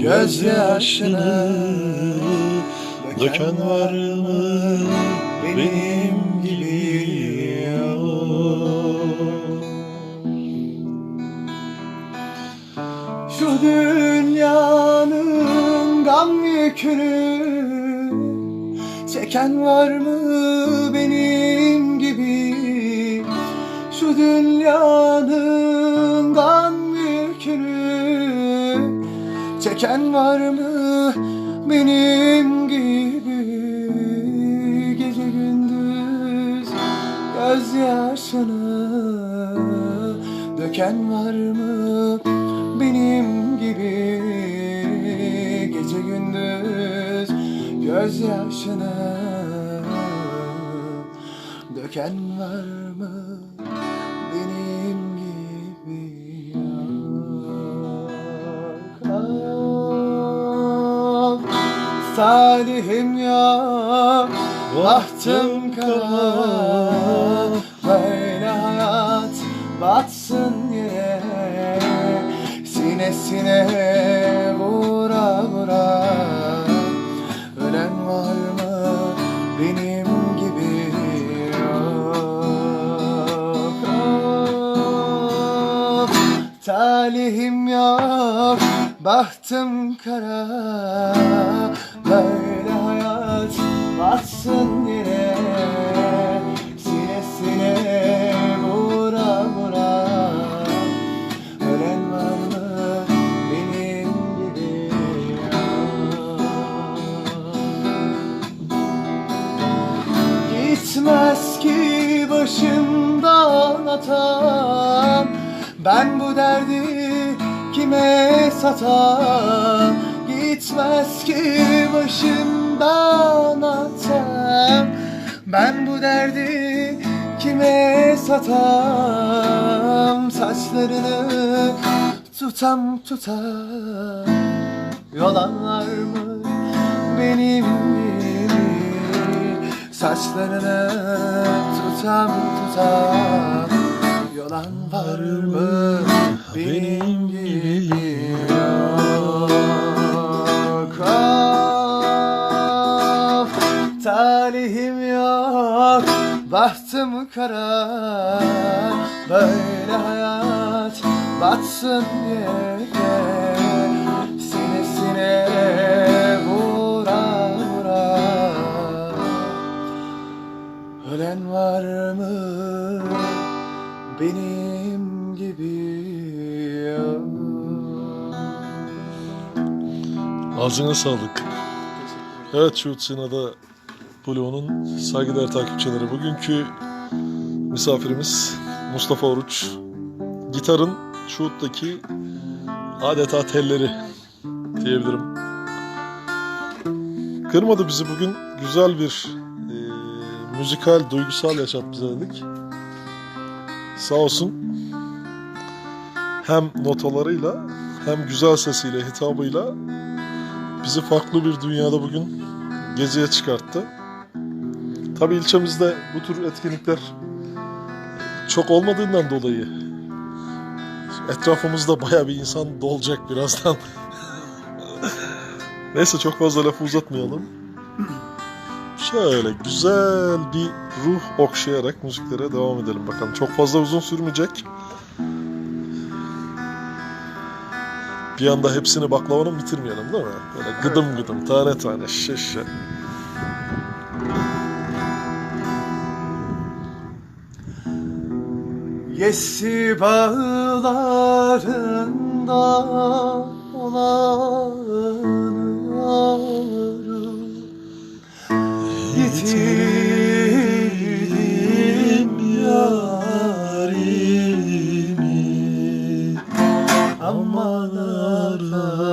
gündüz gözyaşını Döken var mı benim gibi? Şu dünyanın gam yükünü Çeken var mı benim gibi? Şu dünyanın gam yükünü Çeken var mı benim gibi? Gece gündüz gözyaşını Döken var mı benim gibi? Gece gündüz gözyaşını Döken var mı Talihim yok Bahtım kara Böyle hayat batsın yere Sinesine vura vura. Ölen var mı benim gibi? Yok, yok. Talihim yok Bahtım kara Böyle hayat batsın yere Sinesine vura vura. Ölen var mı benim gibi? Gitmez ki başımdan atan Ben bu derdi kime satam Gitmez ki başımdan atan Ben bu derdi kime satam? Saçlarını tutam tutam. Yolanlar mı benim gibi Saçlarını tutam tutam. Yolan var mı benim gibi Bahtım kara Böyle hayat batsın yere Sinesine vura vura Ölen var mı benim gibi Ağzına sağlık. Evet şu Sina'da Blue'nun saygıdeğer takipçileri. Bugünkü misafirimiz Mustafa Oruç. Gitarın Şuut'taki adeta telleri diyebilirim. Kırmadı bizi bugün. Güzel bir e, müzikal, duygusal yaşat bize dedik. Sağ olsun. Hem notalarıyla hem güzel sesiyle, hitabıyla bizi farklı bir dünyada bugün geziye çıkarttı. Tabii ilçemizde bu tür etkinlikler çok olmadığından dolayı etrafımızda baya bir insan dolacak birazdan. Neyse çok fazla lafı uzatmayalım. Şöyle güzel bir ruh okşayarak müziklere devam edelim bakalım. Çok fazla uzun sürmeyecek. Bir anda hepsini baklavanın bitirmeyelim değil mi? Böyle gıdım gıdım, tane tane, şişe Yesi bağlarında olanıyorum Yitirdim yarimi. Aman Allah'ım.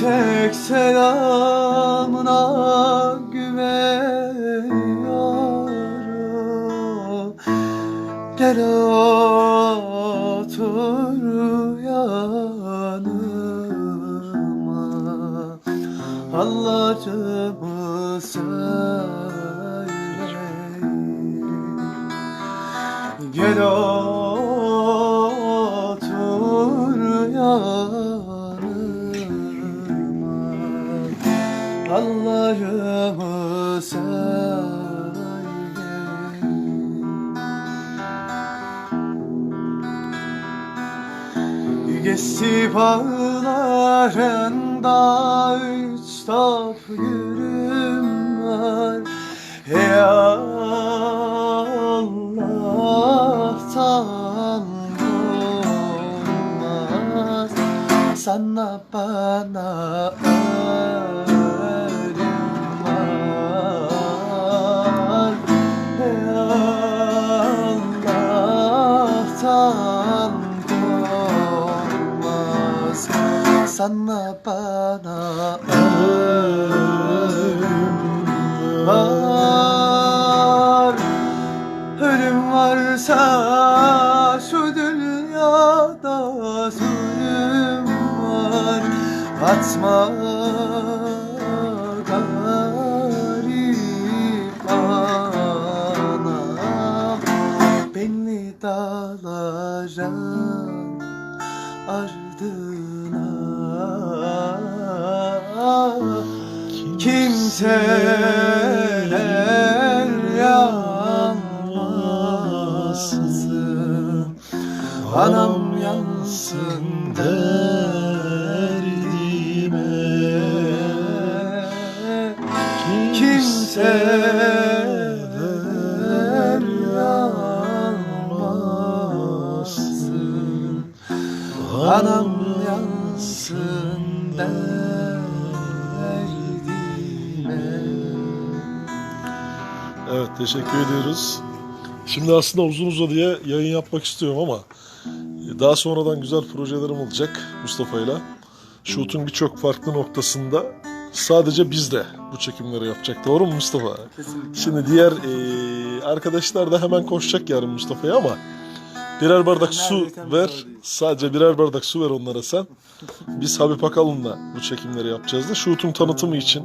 Tek selamına güveniyorum Gel otur yanıma. Allah'ımı söyle Geçti bağlarında üç top gülüm var. Ey Allah'tan olmaz Sana bana ölüm Sana bana ölüm var Ölüm varsa şu dünyada zulüm var. Atma Kimseler yanmasın. Anam yansın derdime. Kimseler yanmasın. Anam yansın derdime teşekkür ediyoruz. Şimdi aslında uzun uzadıya yayın yapmak istiyorum ama daha sonradan güzel projelerim olacak Mustafa'yla. Şutun birçok farklı noktasında sadece biz de bu çekimleri yapacak. Doğru mu Mustafa? Kesinlikle. Şimdi diğer eee, arkadaşlar da hemen koşacak yarın Mustafa'ya ama birer bardak su ver. Sadece birer bardak su ver onlara sen. Biz Habib Akalın'la bu çekimleri yapacağız da Şutun tanıtımı için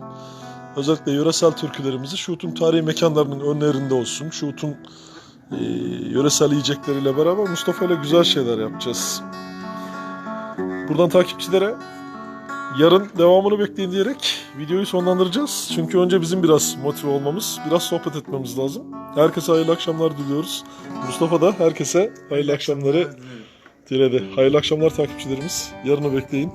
özellikle yöresel türkülerimizi Şutun tarihi mekanlarının önlerinde olsun. Şutun eee, yöresel yiyecekleriyle beraber Mustafa ile güzel şeyler yapacağız. Buradan takipçilere yarın devamını bekleyin diyerek videoyu sonlandıracağız. Çünkü önce bizim biraz motive olmamız, biraz sohbet etmemiz lazım. Herkese hayırlı akşamlar diliyoruz. Mustafa da herkese hayırlı akşamları diledi. Hayırlı akşamlar takipçilerimiz. Yarını bekleyin.